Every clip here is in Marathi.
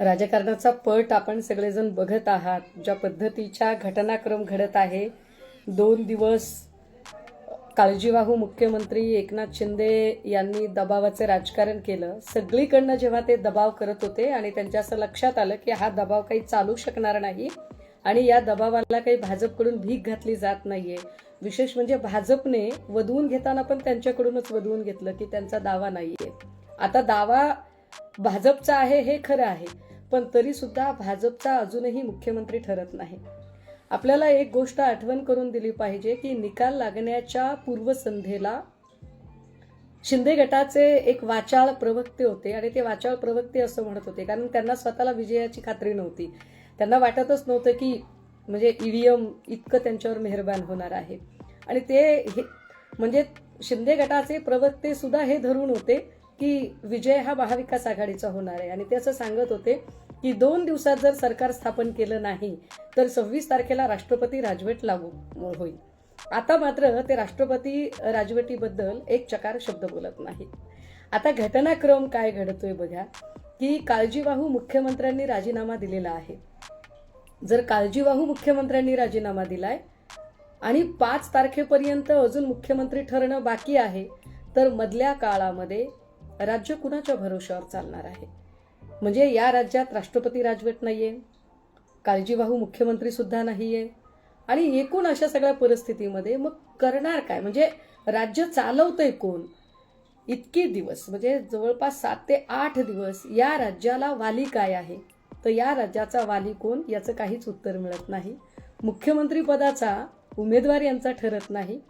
राजकारणाचा पट आपण सगळेजण बघत आहात. ज्या पद्धतीच्या घटनाक्रम घडत आहे दोन दिवस काळजीवाहू मुख्यमंत्री एकनाथ शिंदे यांनी दबावाचं राजकारण केलं. सगळीकडनं जेव्हा ते दबाव करत होते आणि त्यांच्या असं लक्षात आलं की हा दबाव काही चालू शकणार नाही आणि या दबावाला काही भाजपकडून भीक घातली जात नाहीये. विशेष म्हणजे भाजपने वधवून घेताना पण त्यांच्याकडूनच वधवून घेतलं की त्यांचा दावा नाहीये. आता दावा भाजपचा आहे हे खरं आहे पण तरी सुद्धा भाजपचा अजूनही मुख्यमंत्री ठरत नाही. आपल्याला एक गोष्ट आठवण करून दिली पाहिजे की निकाल लागण्याच्या पूर्वसंध्येला शिंदे गटाचे एक वाचाळ प्रवक्ते होते आणि ते वाचाळ प्रवक्ते असं म्हणत होते कारण त्यांना स्वतःला विजयाची खात्री नव्हती. त्यांना वाटतच नव्हतं की म्हणजे ईव्हीएम इतकं त्यांच्यावर मेहरबान होणार आहे. आणि ते हे म्हणजे शिंदे गटाचे प्रवक्ते सुद्धा हे धरून होते की विजय हा महाविकास आघाडीचा होणार आहे. आणि ते असं सांगत होते की दोन दिवसात जर सरकार स्थापन केलं नाही तर सव्वीस तारखेला राष्ट्रपती राजवट लागू होईल. आता मात्र ते राष्ट्रपती राजवटीबद्दल एक चकार शब्द बोलत नाही आता घटनाक्रम काय घडतोय बघा की काळजीवाहू मुख्यमंत्र्यांनी राजीनामा दिलेला आहे. जर काळजीवाहू मुख्यमंत्र्यांनी राजीनामा दिलाय आणि पाच तारखेपर्यंत अजून मुख्यमंत्री ठरणं बाकी आहे तर मधल्या काळामध्ये राज्य कुणाच्या भरोशावर चालणार आहे? म्हणजे या राज्यात राष्ट्रपती राजवट नाहीये काळजीवाहू मुख्यमंत्री सुद्धा नाहीये आणि एकूण अशा सगळ्या परिस्थितीमध्ये मग करणार काय? म्हणजे राज्य चालवतंय कोण? इतके दिवस म्हणजे जवळपास सात ते आठ दिवस या राज्याला वाली काय आहे? तर या राज्याचा वाली कोण याचं काहीच उत्तर मिळत नाही. मुख्यमंत्री पदाचा उमेदवार यांचा ठरत नाही.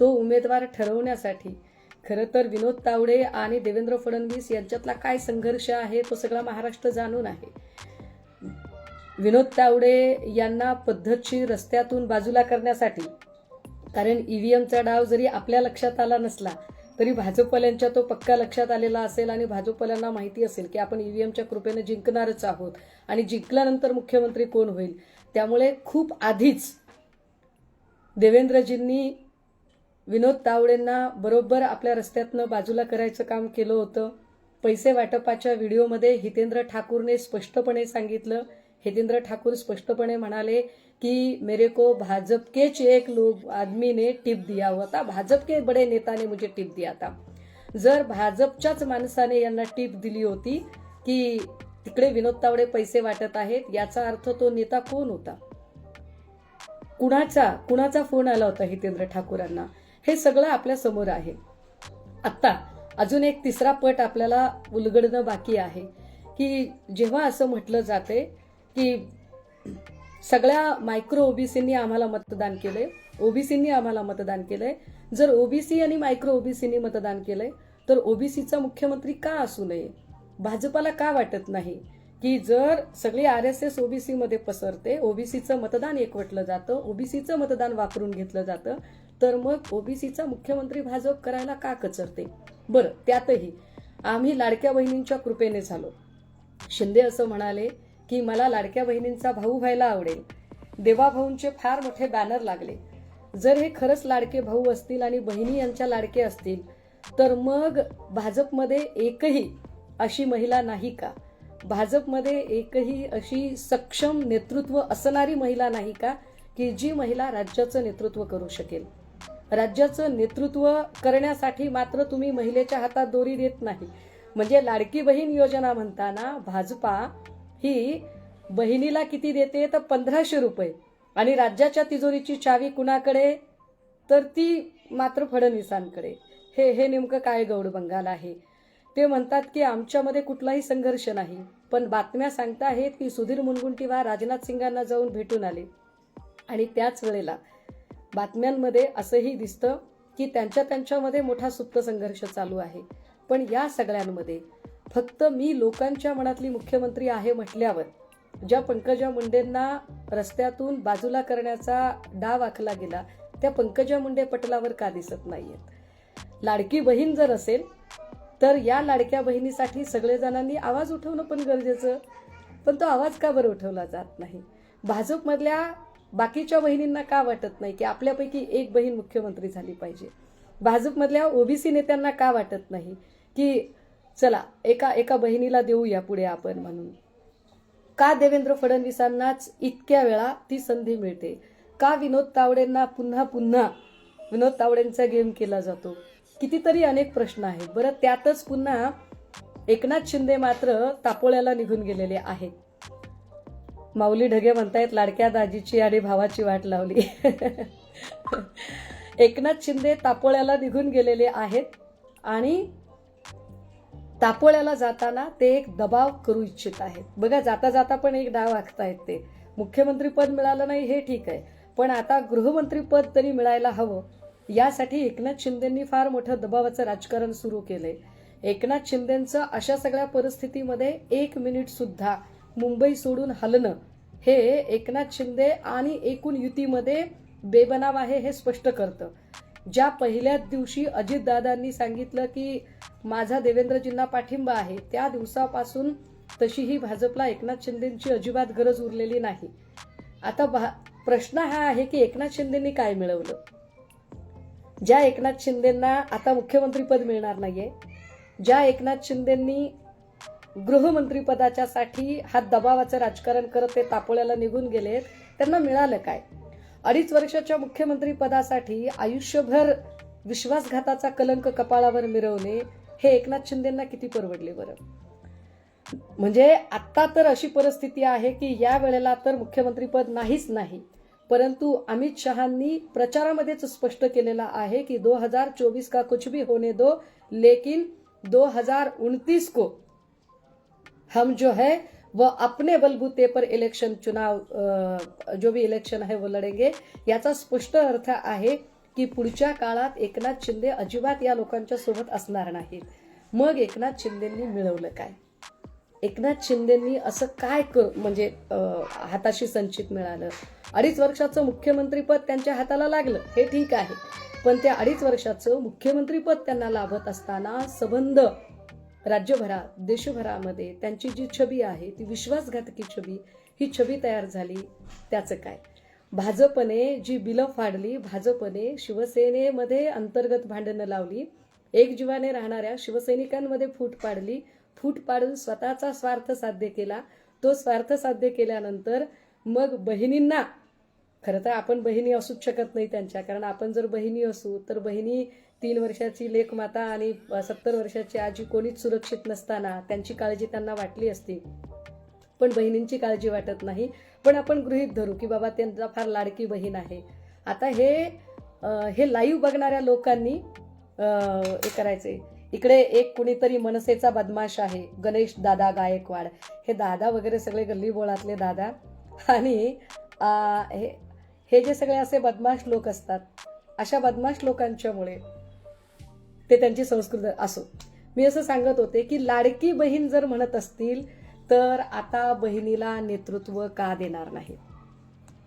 तो उमेदवार ठरवण्यासाठी खरं तर विनोद तावडे आणि देवेंद्र फडणवीस यांच्यातला काय संघर्ष आहे तो सगळा महाराष्ट्र जाणून आहे. विनोद तावडे यांना पद्धतशीर रस्त्यातून बाजूला करण्यासाठी कारण ईव्हीएमचा डाव जरी आपल्या लक्षात आला नसला तरी भाजपवाल्यांच्या तो पक्का लक्षात आलेला असेल आणि भाजपवाल्यांना माहिती असेल की आपण ईव्हीएमच्या कृपेने जिंकणारच आहोत आणि जिंकल्यानंतर मुख्यमंत्री कोण होईल. त्यामुळे खूप आधीच देवेंद्रजींनी विनोद तावडेंना बरोबर आपल्या रस्त्यातनं बाजूला करायचं काम केलं होतं. पैसे वाटपाच्या व्हिडिओमध्ये हितेंद्र ठाकूरने स्पष्टपणे सांगितलं. हितेंद्र ठाकूर स्पष्टपणे म्हणाले कि मेरे को भाजप केच एक लोग आदमी ने टिप दिया होता. भाजप के बडे नेताने मुझे टिप दिया था. जर भाजपच्याच माणसाने यांना टिप दिली होती की तिकडे विनोद तावडे पैसे वाटत आहेत याचा अर्थ तो नेता कोण होता? कुणाचा कुणाचा फोन आला होता हितेंद्र ठाकूरांना? हे सगळं आपल्यासमोर आहे. आत्ता अजून एक तिसरा पट आपल्याला उलगडणं बाकी आहे की जेव्हा असं म्हटलं जाते की सगळ्या मायक्रो ओबीसींनी आम्हाला मतदान केलंय ओबीसींनी आम्हाला मतदान केलंय. जर ओबीसी आणि मायक्रो ओबीसींनी मतदान केलंय तर ओबीसीचा मुख्यमंत्री का असू नये? भाजपाला का वाटत नाही? की जर सगळी आर एस एस ओबीसी मध्ये पसरते ओबीसीचं मतदान एकवटलं जातं ओबीसीचं मतदान वापरून घेतलं जातं तर मग ओबीसीचा मुख्यमंत्री भाजप करायला का कचरते? बरं त्यातही आम्ही लाडक्या बहिणींच्या कृपेने झालो. शिंदे असं म्हणाले की मला लाडक्या बहिणींचा भाऊ व्हायला आवडेल. देवाभाऊंचे फार मोठे बॅनर लागले. जर हे खरंच लाडके भाऊ असतील आणि बहिणी यांच्या लाडके असतील तर मग भाजपमध्ये एकही अशी महिला नाही का? भाजपमध्ये एकही अशी सक्षम नेतृत्व असणारी महिला नाही का की जी महिला राज्याचं नेतृत्व करू शकेल? राज्याचं नेतृत्व करण्यासाठी मात्र तुम्ही महिलेच्या हातात दोरी देत नाही. म्हणजे लाडकी बहीण योजना म्हणताना भाजपा ही बहिणीला किती देते? तर पंधराशे रुपये. आणि राज्याच्या तिजोरीची चावी कुणाकडे? तर ती मात्र फडणवीसांकडे. हे हे नेमकं काय गौड बंगाल आहे? ते म्हणतात की आमच्यामध्ये कुठलाही संघर्ष नाही. पण बातम्या सांगता आहेत की सुधीर मुनगुंटीवार राजनाथ सिंगांना जाऊन भेटून आले. आणि त्याच वेळेला बातम्यांमध्ये असंही दिसतं की त्यांच्या त्यांच्यामध्ये मोठा सुप्त संघर्ष चालू आहे. पण या सगळ्यांमध्ये फक्त मी लोकांच्या मनातली मुख्यमंत्री आहे म्हटल्यावर ज्या पंकजा मुंडेंना रस्त्यातून बाजूला करण्याचा डाव आखला गेला त्या पंकजा मुंडे पटलावर का दिसत नाहीयेत? लाडकी बहीण जर असेल तर या लाडक्या बहिणीसाठी सगळेजणांनी आवाज उठवणं पण गरजेचं. पण तो आवाज का बरं उठवला जात नाही? भाजपमधल्या बाकीच्या बहिणींना का वाटत नाही की आपल्यापैकी एक बहीण मुख्यमंत्री झाली पाहिजे? भाजपमधल्या ओबीसी नेत्यांना का वाटत नाही की चला एका एका बहिणीला देऊया पुढे आपण म्हणून? का देवेंद्र फडणवीसांनाच इतक्या वेळा ती संधी मिळते? का विनोद तावडेंना पुन्हा पुन्हा विनोद तावडेंचा गेम केला जातो? कितीतरी अनेक प्रश्न आहेत. बरं त्यातच पुन्हा एकनाथ शिंदे मात्र तापोळ्याला निघून गेलेले आहेत. माऊली ढगे म्हणतायत लाडक्या दाजीची आणि भावाची वाट लावली. एकनाथ शिंदे तापोळ्याला निघून गेलेले आहेत आणि तापोळ्याला जाताना ते एक दबाव करू इच्छित आहेत. बघा जाता जाता पण एक डाव आखतायत ते. मुख्यमंत्री पद मिळालं नाही हे ठीक आहे पण आता गृहमंत्री पद तरी मिळायला हवं. यासाठी एकनाथ शिंदेंनी फार मोठं दबावाचं राजकारण सुरू केलंय. एकनाथ शिंदेंचं अशा सगळ्या परिस्थितीमध्ये एक मिनिट सुद्धा मुंबई सोडून हलणं हे एकनाथ शिंदे आणि एकूण युतीमध्ये बेबनाव आहे हे स्पष्ट करतं. ज्या पहिल्याच दिवशी अजितदादांनी सांगितलं की माझा देवेंद्रजींना पाठिंबा आहे त्या दिवसापासून तशीही भाजपला एकनाथ शिंदेची अजिबात गरज उरलेली नाही. आता भा प्रश्न हा आहे की एकनाथ शिंदेंनी काय मिळवलं? ज्या एकनाथ शिंदेंना आता मुख्यमंत्रीपद मिळणार नाहीये ज्या एकनाथ शिंदेंनी गृहमंत्रीपदाच्यासाठी हा दबावाचं राजकारण करत ते तापोळ्याला निघून गेलेत. त्यांना मिळालं काय? अडीच वर्षाच्या मुख्यमंत्रीपदासाठी आयुष्यभर विश्वासघाताचा कलंक कपाळावर मिरवणे हे एकनाथ शिंदेना किती परवडले बरं? म्हणजे आत्ता तर अशी परिस्थिती आहे की या वेळेला तर मुख्यमंत्रीपद नाहीच नाही. परंतु अमित शहांनी प्रचारामध्येच स्पष्ट केलेला आहे की दो हजार चोवीस का कुछ भी होने दो लेकिन दो हजार उनतीस को हम जो है व अपने बलबूते पर इलेक्शन चुनाव जो भी इलेक्शन है वो लढेंगे याचा स्पष्ट अर्थ आहे की पुढच्या काळात एकनाथ शिंदे अजिबात या लोकांच्या सोबत असणार नाहीत. मग एकनाथ शिंदेंनी मिळवलं काय? एकनाथ शिंदेंनी असं काय कर म्हणजे हाताशी संचित मिळालं? अडीच वर्षाचं मुख्यमंत्रीपद त्यांच्या हाताला लागलं हे ठीक आहे. पण त्या अडीच वर्षाचं मुख्यमंत्रीपद त्यांना लाभत असताना संबंध राज्यभरात देशभरामध्ये त्यांची जी छबी आहे ती विश्वासघातकी छबी ही छबी तयार झाली त्याचं काय? भाजपने जी बिलं फाडली भाजपने शिवसेनेमध्ये अंतर्गत भांडणं लावली एकजीवाने राहणाऱ्या शिवसैनिकांमध्ये फूट पाडली फूट पाडून स्वतःचा स्वार्थ साध्य केला तो स्वार्थ साध्य केल्यानंतर मग बहिणींना खरं तर आपण बहिणी असूच शकत नाही त्यांच्या कारण आपण जर बहिणी असू तर बहिणी तीन वर्षाची लेखमाता आणि सत्तर वर्षाची आजी कोणीच सुरक्षित नसताना त्यांची काळजी त्यांना वाटली असती. पण बहिणींची काळजी वाटत नाही. पण आपण गृहीत धरू की बाबा त्यांचा फार लाडकी बहीण आहे. आता हे हे लाईव्ह बघणाऱ्या लोकांनी हे करायचे इकडे एक कुणीतरी मनसेचा बदमाश आहे गणेश दादा गायकवाड. हे दादा वगैरे सगळे गल्ली बोळातले दादा. आणि हे हे जे सगळे असे बदमाश लोक असतात अशा बदमाश लोकांच्यामुळे ते त्यांची संस्कृती असो. मी असं सांगत होते की लाडकी बहीण जर म्हणत असतील तर आता बहिणीला नेतृत्व का देणार नाही?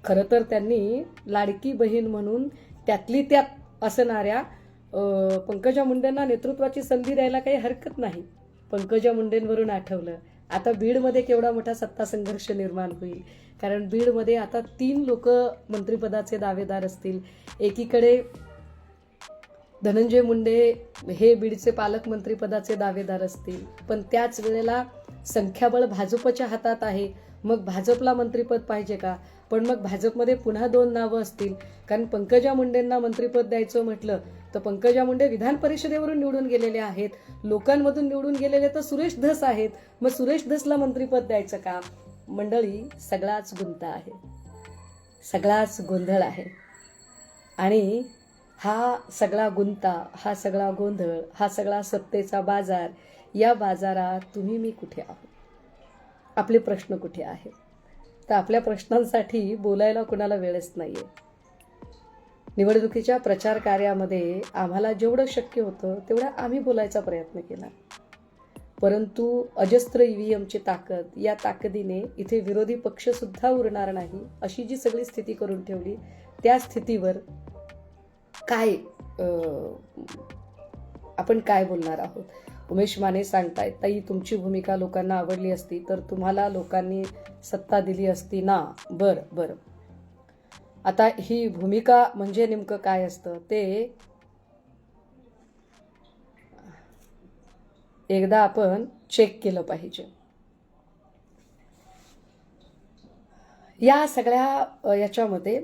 खरं तर त्यांनी लाडकी बहीण म्हणून त्यातली त्यात असणाऱ्या पंकजा मुंडेंना नेतृत्वाची संधी द्यायला काही हरकत नाही. पंकजा मुंडेंवरून आठवलं आता बीडमध्ये केवढा मोठा सत्ता संघर्ष निर्माण होईल? कारण बीडमध्ये आता तीन लोक मंत्रिपदाचे दावेदार असतील. एकीकडे धनंजय मुंडे हे बीडचे पालकमंत्रीपदाचे दावेदार असतील. पण त्याच वेळेला संख्याबळ भाजपच्या हातात आहे. मग भाजपला मंत्रीपद पाहिजे का? पण मग भाजपमध्ये पुन्हा दोन नावं असतील. कारण पंकजा मुंडेंना मंत्रीपद द्यायचं म्हटलं तर पंकजा मुंडे विधान परिषदेवरून निवडून गेलेले आहेत. लोकांमधून निवडून गेलेले तर सुरेश धस आहेत. मग सुरेश धसला मंत्रीपद द्यायचं का? मंडळी सगळाच गुंता आहे. सगळाच गोंधळ आहे. आणि हा सगळा गुंता हा सगळा गोंधळ हा सगळा सत्तेचा बाजार या बाजारात तुम्ही मी कुठे आहोत? आपले प्रश्न कुठे आहेत? तर आपल्या प्रश्नांसाठी बोलायला कुणाला वेळच नाही आहे निवडणुकीच्या प्रचार कार्यामध्ये आम्हाला जेवढं शक्य होतं तेवढं आम्ही बोलायचा प्रयत्न केला. परंतु अजस्त्र ईव्हीएमची ताकद या ताकदीने इथे विरोधी पक्षसुद्धा उरणार नाही अशी जी सगळी स्थिती करून ठेवली त्या स्थितीवर काय आपण काय बोलणार आहोत? उमेश माने सांगतायत ताई तुमची भूमिका लोकांना आवडली असती तर तुम्हाला लोकांनी सत्ता दिली असती ना? बर बर. आता ही भूमिका म्हणजे नेमकं काय असतं? ते एकदा आपण चेक केलं पाहिजे. या सगळ्या याच्यामध्ये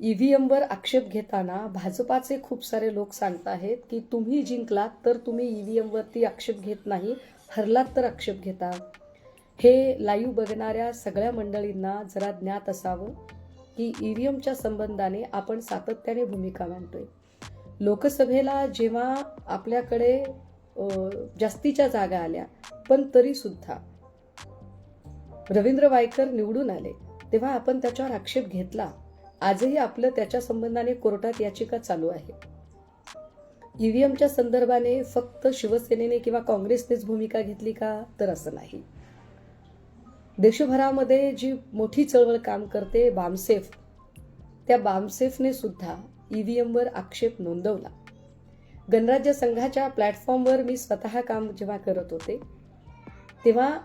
ई व्ही एमवर आक्षेप घेताना भाजपाचे खूप सारे लोक सांगत आहेत की तुम्ही जिंकलात तर तुम्ही ई व्ही एमवरती आक्षेप घेत नाही हरलात तर आक्षेप घेता. हे लाईव्ह बघणाऱ्या सगळ्या मंडळींना जरा ज्ञात असावं की ई व्ही एमच्या संबंधाने आपण सातत्याने भूमिका मांडतोय. लोकसभेला जेव्हा आपल्याकडे जास्तीच्या जागा आल्या पण तरीसुद्धा रवींद्र वायकर निवडून आले तेव्हा आपण त्याच्यावर आक्षेप घेतला. आजही आपलं त्याच्या संबंधाने कोर्टात याचिका चालू आहे. ईव्हीएमच्या संदर्भाने फक्त शिवसेनेने किंवा काँग्रेसनेच भूमिका घेतली का तर असं नाही. देशभरामध्ये जी मोठी चळवळ काम करते बामसेफ त्या बामसेफने सुद्धा ईव्हीएमवर आक्षेप नोंदवला. गणराज्य संघाच्या प्लॅटफॉर्मवर मी स्वतः काम जेव्हा करत होते तेव्हा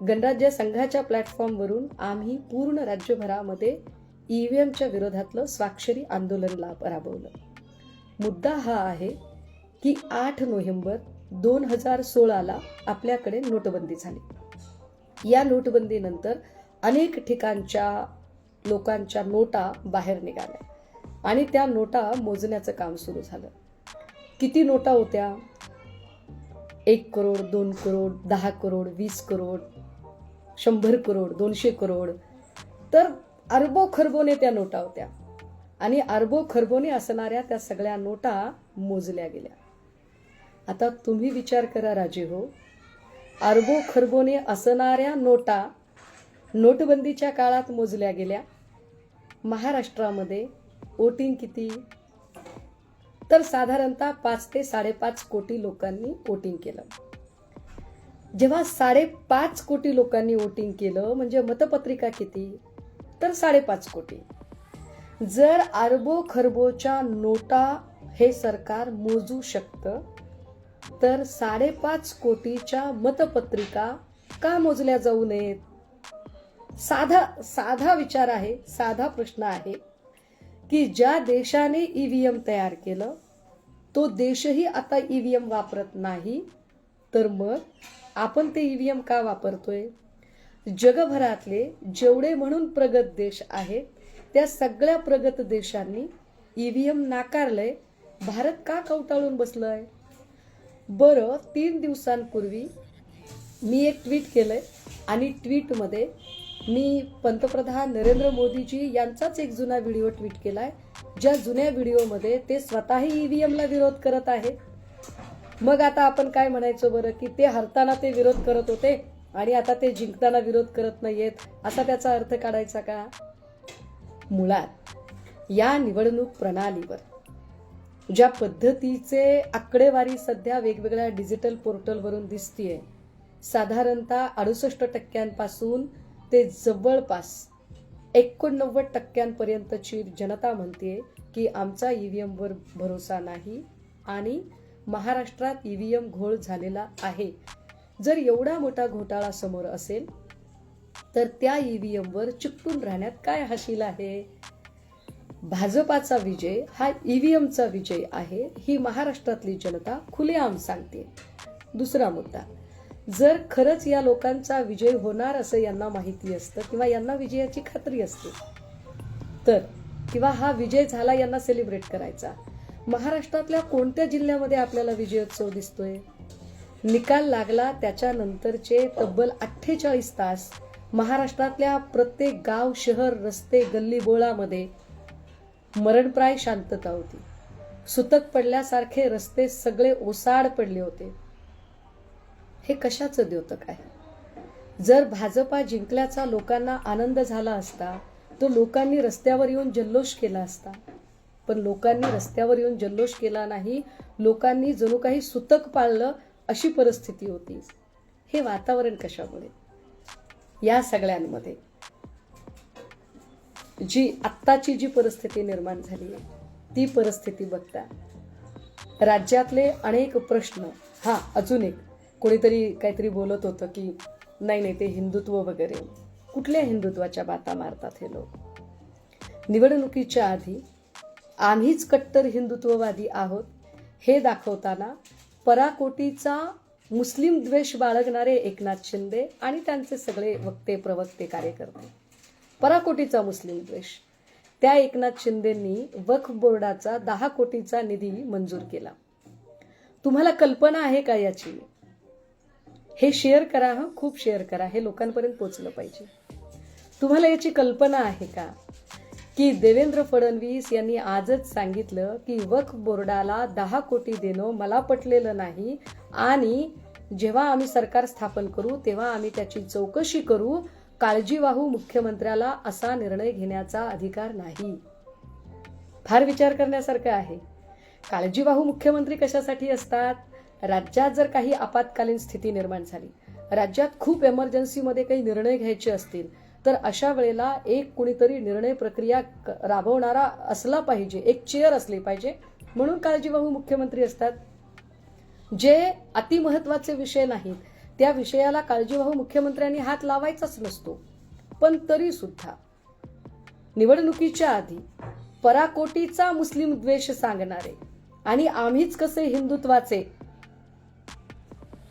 गणराज्य संघाच्या प्लॅटफॉर्मवरून आम्ही पूर्ण राज्यभरामध्ये ईव्हीएमच्या विरोधातलं स्वाक्षरी आंदोलन पराभवलं राबवलं. मुद्दा हा आहे की आठ नोव्हेंबर दोन हजार सोळाला आपल्याकडे नोटबंदी झाली. या नोटबंदीनंतर अनेक ठिकाणच्या लोकांच्या नोटा बाहेर निघाल्या आणि त्या नोटा मोजण्याचं काम सुरू झालं. किती नोटा होत्या? एक करोड दोन करोड दहा करोड वीस करोड शंभर करोड दोनशे करोड. तर अरबो खरबोने त्या नोटा होत्या. आणि अरबो खरबोने असणाऱ्या त्या सगळ्या नोटा मोजल्या गेल्या. आता तुम्ही विचार करा राजे हो. अरबो खरबोने असणाऱ्या नोटा नोटबंदीच्या काळात मोजल्या गेल्या. महाराष्ट्रामध्ये वोटिंग किती? तर साधारणतः पाच ते साडेपाच कोटी लोकांनी वोटिंग केलं. जेव्हा साडेपाच कोटी लोकांनी वोटिंग केलं म्हणजे मतपत्रिका किती? तर साडेपाच कोटी. जर अरबो खरबोच्या नोटा हे सरकार मोजू शकतं तर साडेपाच कोटीच्या मतपत्रिका का मोजल्या जाऊ नयेत? साधा साधा विचार आहे साधा प्रश्न आहे की ज्या देशाने ईव्हीएम तयार केलं तो देशही आता ईव्हीएम वापरत नाही तर मग आपण ते ईव्हीएम का वापरतोय? जगभरातले जेवढे म्हणून प्रगत देश आहेत त्या सगळ्या प्रगत देशांनी ई व्ही एम नाकारलंय. भारत का कवटाळून बसलंय? बरं तीन दिवसांपूर्वी मी एक ट्विट केलंय आणि ट्विटमध्ये मी पंतप्रधान नरेंद्र मोदीजी यांचाच एक जुना व्हिडिओ ट्विट केलाय ज्या जुन्या व्हिडिओमध्ये ते स्वतःही ई व्ही एमला विरोध करत आहेत. मग आता आपण काय म्हणायचं बरं की ते हरताना ते विरोध करत होते? आणि आता ते जिंकताना विरोध करत नाहीयेत असा त्याचा अर्थ काढायचा का? मुळात या निवडणूक प्रणालीवर ज्या पद्धतीचे आकडेवारी सध्या वेगवेगळ्या डिजिटल पोर्टलवरून दिसतीये साधारणतः अडुसष्ट टक्क्यांपासून ते जवळपास एकोणनव्वद टक्क्यांपर्यंतची जनता म्हणते की आमचा ईव्हीएमवर भरोसा नाही आणि महाराष्ट्रात ईव्हीएम घोळ झालेला आहे. जर एवढा मोठा घोटाळा समोर असेल तर त्या ईव्हीएमवर चिकटून राहण्यात काय हाशील आहे? भाजपाचा विजय हा ईव्हीएमचा विजय आहे ही महाराष्ट्रातली जनता खुलेआम सांगते. दुसरा मुद्दा जर खरंच या लोकांचा विजय होणार असं यांना माहिती असतं किंवा यांना विजयाची खात्री असते तर किंवा हा विजय झाला यांना सेलिब्रेट करायचा महाराष्ट्रातल्या कोणत्या जिल्ह्यामध्ये आपल्याला विजयोत्सव दिसतोय? निकाल लागला त्याच्यानंतरचे तब्बल अठ्ठेचाळीस तास महाराष्ट्रातल्या प्रत्येक गाव शहर रस्ते गल्ली बोळामध्ये मरणप्राय शांतता होती. सुतक पडल्यासारखे रस्ते सगळे ओसाड पडले होते. हे कशाचं द्योतक आहे? जर भाजपा जिंकल्याचा लोकांना आनंद झाला असता तो लोकांनी रस्त्यावर येऊन जल्लोष केला असता. पण लोकांनी रस्त्यावर येऊन जल्लोष केला नाही. लोकांनी जणू काही सुतक पाळलं अशी परिस्थिती होती. हे वातावरण कशामुळे? या सगळ्यांमध्ये जी आत्ताची जी परिस्थिती निर्माण झाली आहे ती परिस्थिती बघता राज्यातले अनेक प्रश्न हा अजून एक कोणीतरी काहीतरी बोलत होतं की नाही नाही ते हिंदुत्व वगैरे. कुठल्या हिंदुत्वाच्या बाता मारतात हे लोक? निवडणुकीच्या आधी आम्हीच कट्टर हिंदुत्ववादी आहोत हे दाखवताना पराकोटीचा मुस्लिम द्वेष बाळगणारे एकनाथ शिंदे आणि त्यांचे सगळे वक्ते प्रवक्ते कार्यकर्ते. पराकोटीचा मुस्लिम द्वेष. त्या एकनाथ शिंदेंनी वक्फ बोर्डाचा दहा कोटीचा निधी मंजूर केला. तुम्हाला कल्पना आहे का याची? हे शेअर करा हं. खूप शेअर करा. हे लोकांपर्यंत पोचलं पाहिजे. तुम्हाला याची कल्पना आहे का? की देवेंद्र फडणवीस यांनी आजच सांगितलं की वक्फ बोर्डाला दहा कोटी देणं मला पटलेलं नाही. आणि जेव्हा आम्ही सरकार स्थापन करू तेव्हा आम्ही त्याची चौकशी करू. काळजीवाहू मुख्यमंत्र्याला असा निर्णय घेण्याचा अधिकार नाही. फार विचार करण्यासारखं आहे. काळजीवाहू मुख्यमंत्री कशासाठी असतात? राज्यात जर काही आपत्कालीन स्थिती निर्माण झाली राज्यात खूप एमर्जन्सीमध्ये काही निर्णय घ्यायचे असतील तर अशा वेळेला एक कुणीतरी निर्णय प्रक्रिया क- राबवणारा असला पाहिजे एक चेअर असली पाहिजे. म्हणून काळजीवाहू मुख्यमंत्री असतात. जे अतिमहत्वाचे विषय नाहीत त्या विषयाला काळजीवाहू मुख्यमंत्र्यांनी हात लावायचाच नसतो. पण तरी सुद्धा निवडणुकीच्या आधी पराकोटीचा मुस्लिम द्वेष सांगणारे आणि आम्हीच कसे हिंदुत्वाचे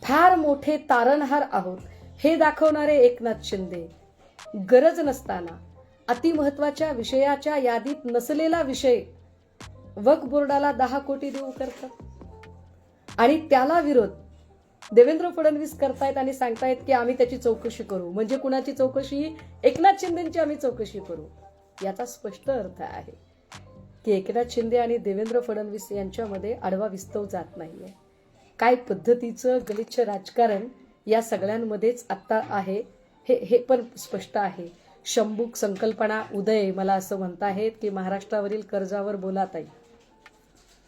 फार मोठे तारणहार आहोत हे दाखवणारे एकनाथ शिंदे गरज नसताना अतिमहत्वाच्या विषयाच्या यादीत नसलेला विषय वक बोर्डाला दहा कोटी देऊ करतात आणि त्याला विरोध देवेंद्र फडणवीस करतायत आणि सांगतायत की आम्ही त्याची चौकशी करू. म्हणजे कुणाची चौकशी? एकनाथ शिंदेची आम्ही चौकशी करू. याचा स्पष्ट अर्थ आहे की एकनाथ शिंदे आणि देवेंद्र फडणवीस यांच्यामध्ये आडवा विस्तव जात नाहीये. काय पद्धतीचं गलिच्छ राजकारण या सगळ्यांमध्येच आत्ता आहे. हे हे पण स्पष्ट आहे. शंभूक संकल्पना उदय मला असं म्हणताहेत की महाराष्ट्रावरील कर्जावर बोला ताई.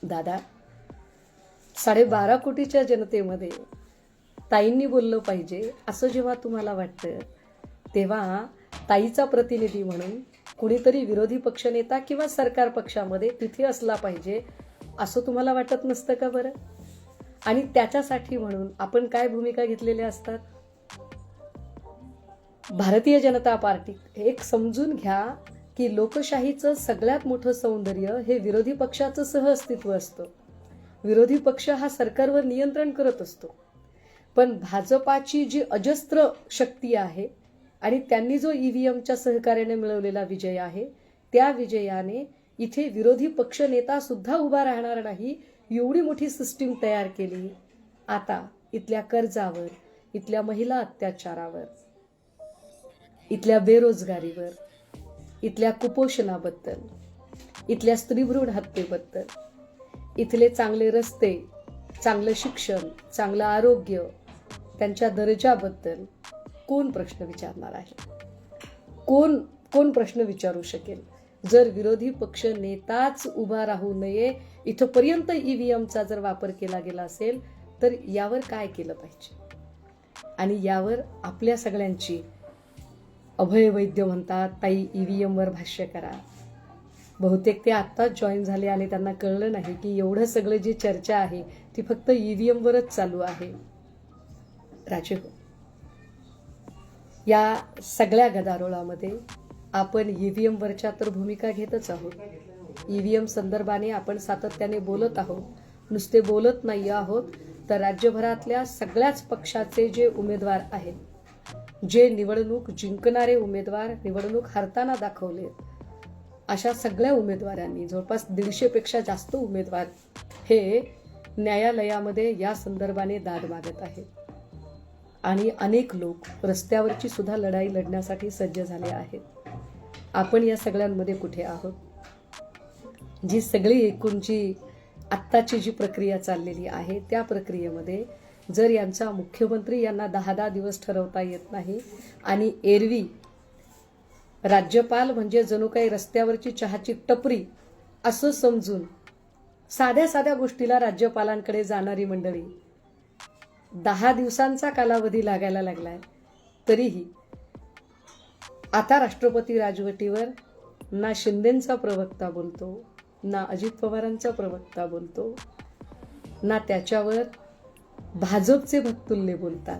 दादा साडेबारा कोटीच्या जनतेमध्ये ताईंनी बोललं पाहिजे असं जेव्हा तुम्हाला वाटतं तेव्हा ताईचा प्रतिनिधी म्हणून कुणीतरी विरोधी पक्षनेता किंवा सरकार पक्षामध्ये तिथे असला पाहिजे असं तुम्हाला वाटत नसतं का बरं? आणि त्याच्यासाठी म्हणून आपण काय भूमिका घेतलेल्या असतात? भारतीय जनता पार्टी एक समजून घ्या की लोकशाहीचं सगळ्यात मोठं सौंदर्य हे विरोधी पक्षाचं सहअस्तित्व असतं. विरोधी पक्ष हा सरकारवर नियंत्रण करत असतो. पण भाजपाची जी अजस्त्र शक्ती आहे आणि त्यांनी जो ईव्हीएमच्या सहकार्याने मिळवलेला विजय आहे त्या विजयाने इथे विरोधी पक्ष नेता सुद्धा उभा राहणार नाही एवढी मोठी सिस्टीम तयार केली. आता इथल्या कर्जावर इथल्या महिला अत्याचारावर. इथल्या बेरोजगारीवर इथल्या कुपोषणाबद्दल इथल्या स्त्रीभ्रूण हत्येबद्दल इथले चांगले रस्ते चांगलं शिक्षण चांगलं आरोग्य त्यांच्या दर्जाबद्दल कोण प्रश्न विचारणार आहे? कोण कोण प्रश्न विचारू शकेल? जर विरोधी पक्ष नेताच उभा राहू नये इथपर्यंत ईव्हीएमचा जर वापर केला गेला असेल तर यावर काय केलं पाहिजे? आणि यावर आपल्या सगळ्यांची अभय वैद्य म्हणतात ताई ई व्ही एमवर भाष्य करा. बहुतेक ते आत्ताच जॉईन झाले आणि त्यांना कळलं नाही की एवढं सगळं जी चर्चा आहे ती फक्त ई व्ही एमवरच चालू आहे. राजीव या सगळ्या गदारोळामध्ये आपण ई व्ही एमवरच्या तर भूमिका घेतच आहोत. ईव्हीएम संदर्भाने आपण सातत्याने बोलत आहोत. नुसते बोलत नाही आहोत तर राज्यभरातल्या सगळ्याच पक्षाचे जे उमेदवार आहेत जे निवडणूक जिंकणारे उमेदवार निवडणूक हरताना दाखवले अशा सगळ्या उमेदवारांनी जवळपास दीडशेपेक्षा जास्त उमेदवार हे न्यायालयामध्ये या संदर्भाने दाद मागत आहेत. आणि अनेक लोक रस्त्यावरची सुद्धा लढाई लढण्यासाठी सज्ज झाले आहेत. आपण या सगळ्यांमध्ये कुठे आहोत? जी सगळी एकूण जी आत्ताची जी प्रक्रिया चाललेली आहे त्या प्रक्रियेमध्ये जर यांचा मुख्यमंत्री यांना दहा दहा दिवस ठरवता येत नाही आणि एरवी राज्यपाल म्हणजे जणू काही रस्त्यावरची चहाची टपरी असं समजून साध्या साध्या गोष्टीला राज्यपालांकडे जाणारी मंडळी दहा दिवसांचा कालावधी लागायला लागलाय तरीही आता राष्ट्रपती राजवटीवर ना शिंदेचा प्रवक्ता बोलतो ना अजित पवारांचा प्रवक्ता बोलतो ना त्याच्यावर भाजपचे भक्तुल्ले बोलतात.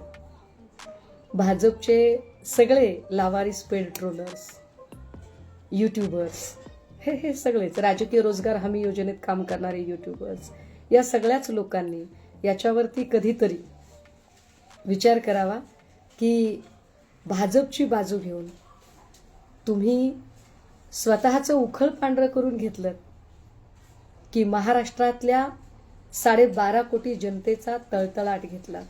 भाजपचे सगळे लावारिस पेट्रोलर्स यूट्यूबर्स हे हे सगळेच राजकीय रोजगार हमी योजनेत काम करणारे यूट्यूबर्स या सगळ्याच लोकांनी याच्यावरती कधीतरी विचार करावा की भाजपची बाजू घेऊन तुम्ही स्वतःचं उखळ पांढरं करून घेतलं की महाराष्ट्रातल्या साडेबारा कोटी जनतेचा तळतळाट घेतला.